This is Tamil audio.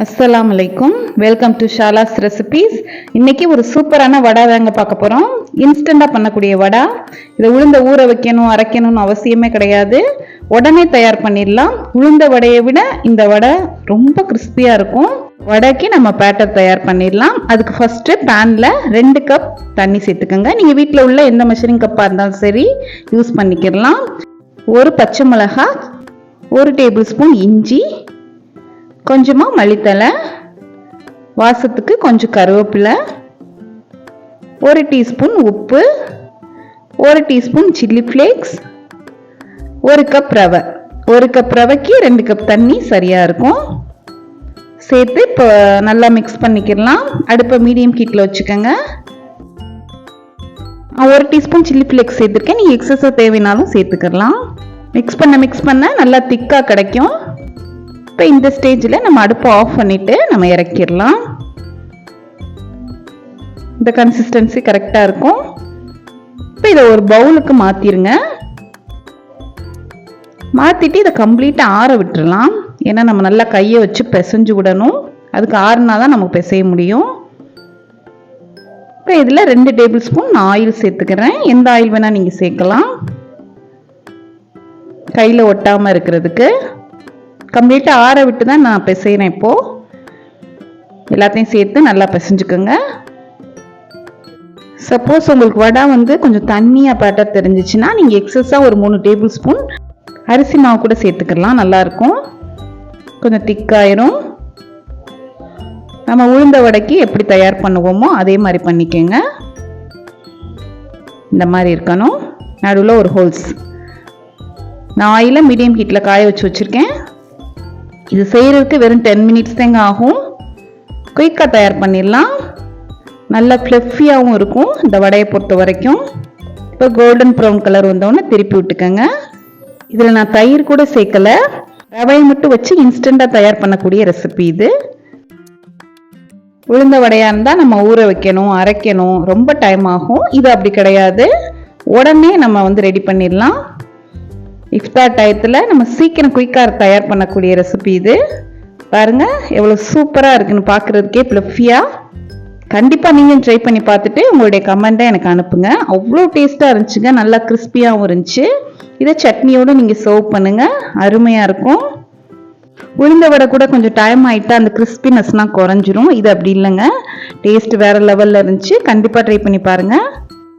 அஸ்ஸலாம் வலைக்கும் வெல்கம் டு ஷாலாஸ் ரெசிபீஸ் இன்னைக்கு ஒரு சூப்பரான வடை தாங்க பார்க்க போகிறோம் இன்ஸ்டண்ட்டாக பண்ணக்கூடிய வடை. இதை உளுந்த ஊற வைக்கணும் அரைக்கணும்னு அவசியமே கிடையாது. உடனே தயார் பண்ணிடலாம். உளுந்த வடையை விட இந்த வடை ரொம்ப கிறிஸ்பியாக இருக்கும். வடைக்கு நம்ம பேட்டர் தயார் பண்ணிடலாம். அதுக்கு ஃபஸ்ட்டு பேனில் ரெண்டு கப் தண்ணி சேர்த்துக்கோங்க. நீங்கள் வீட்டில் உள்ள எந்த மெஷரிங் கப்பாக இருந்தாலும் சரி யூஸ் பண்ணிக்கிடலாம். ஒரு பச்சை மிளகாய் ஒரு டேபிள் ஸ்பூன் இஞ்சி கொஞ்சமாக மல்லித்தலை வாசத்துக்கு கொஞ்சம் கருவேப்பிலை ஒரு டீஸ்பூன் உப்பு ஒரு டீஸ்பூன் சில்லி ஃப்ளேக்ஸ் ஒரு கப் ரவை. ஒரு கப் ரவைக்கு ரெண்டு கப் தண்ணி சரியாக இருக்கும். சேர்த்து இப்போ நல்லா மிக்ஸ் பண்ணிக்கிடலாம். அடுப்பை மீடியம் ஹீட்டில் வச்சுக்கோங்க. ஒரு டீஸ்பூன் சில்லி ஃப்ளேக்ஸ் சேர்த்துருக்கேன். நீங்கள் எக்ஸஸாக தேவைனாலும் சேர்த்துக்கலாம் மிக்ஸ் பண்ண மிக்ஸ் பண்ண நல்லா திக்காக கிடைக்கும். இப்போ இந்த ஸ்டேஜில் நம்ம அடுப்பை ஆஃப் பண்ணிவிட்டு நம்ம இறக்கிடலாம். இந்த கன்சிஸ்டன்சி கரெக்டாக இருக்கும். இப்போ இதை ஒரு பவுலுக்கு மாற்றிருங்க மாற்றிட்டு இதை கம்ப்ளீட்டாக ஆற விட்டுடலாம். ஏன்னா நம்ம நல்லா கையை வச்சு பிசைஞ்சு விடணும். அதுக்கு ஆறுனா தான் நமக்கு பிசைய முடியும். இப்போ இதில் ரெண்டு டேபிள் ஸ்பூன் நான் ஆயில் சேர்த்துக்கிறேன். எந்த ஆயில் வேணால் நீங்கள் சேர்க்கலாம். கையில் ஒட்டாமல் இருக்கிறதுக்கு. கம்ப்ளீட்டாக ஆற விட்டு தான் நான் பிசைகிறேன் இப்போது எல்லாத்தையும் சேர்த்து நல்லா பிசைஞ்சுக்கோங்க. சப்போஸ் உங்களுக்கு வடை வந்து கொஞ்சம் தண்ணியாக பட்ட தெரிஞ்சிச்சுன்னா நீங்கள் எக்ஸஸாக ஒரு மூணு டேபிள் ஸ்பூன் அரிசி மாவு கூட சேர்த்துக்கலாம் நல்லாயிருக்கும் கொஞ்சம் திக்காயிரும் நம்ம உளுந்த வடைக்கு எப்படி தயார் பண்ணுவோமோ அதே மாதிரி பண்ணிக்கோங்க. இந்த மாதிரி இருக்கணும். நடுவில் ஒரு ஹோல்ஸ் நான் ஆயில மீடியம் ஹீட்டில் காய வச்சு வச்சுருக்கேன். இது செய்கிறதுக்கு வெறும் டென் மினிட்ஸ் தாங்க ஆகும். குயிக்காக தயார் பண்ணிடலாம். நல்லா ஃப்ளஃபியாகவும் இருக்கும். இந்த வடையை பொறுத்த வரைக்கும். இப்போ கோல்டன் ப்ரௌன் கலர் வந்தோடனே திருப்பி விட்டுக்கோங்க. இதில் நான் தயிர் கூட சேர்க்கலை. ரவையை மட்டும் வச்சு இன்ஸ்டண்ட்டாக தயார் பண்ணக்கூடிய ரெசிபி இது. உளுந்த வடையாக இருந்தால் நம்ம ஊற வைக்கணும் அரைக்கணும். ரொம்ப டைம் ஆகும். இது அப்படி கிடையாது. உடனே நம்ம வந்து ரெடி பண்ணிடலாம். இஃப்தார் டயத்தில் நம்ம சீக்கிரம் குயிக்காக தயார் பண்ணக்கூடிய ரெசிபி இது. பாருங்கள் எவ்வளோ சூப்பராக இருக்குன்னு பார்க்குறதுக்கே ப்ளஃபியாக கண்டிப்பாக நீங்கள் ட்ரை பண்ணி பார்த்துட்டு உங்களுடைய கமெண்ட்டை எனக்கு அனுப்புங்க. அவ்வளோ டேஸ்ட்டாக இருந்துச்சுங்க நல்லா கிறிஸ்பியாகவும் இருந்துச்சு. இதை சட்னியோடு நீங்கள் சர்வ் பண்ணுங்கள் அருமையாக இருக்கும். உளுந்த வடை கூட கொஞ்சம் டைம் ஆகிட்டா அந்த கிறிஸ்பினஸ்லாம் குறைஞ்சிரும். இது அப்படி இல்லைங்க. டேஸ்ட் வேறு லெவலில் இருந்துச்சு. கண்டிப்பாக ட்ரை பண்ணி பாருங்கள்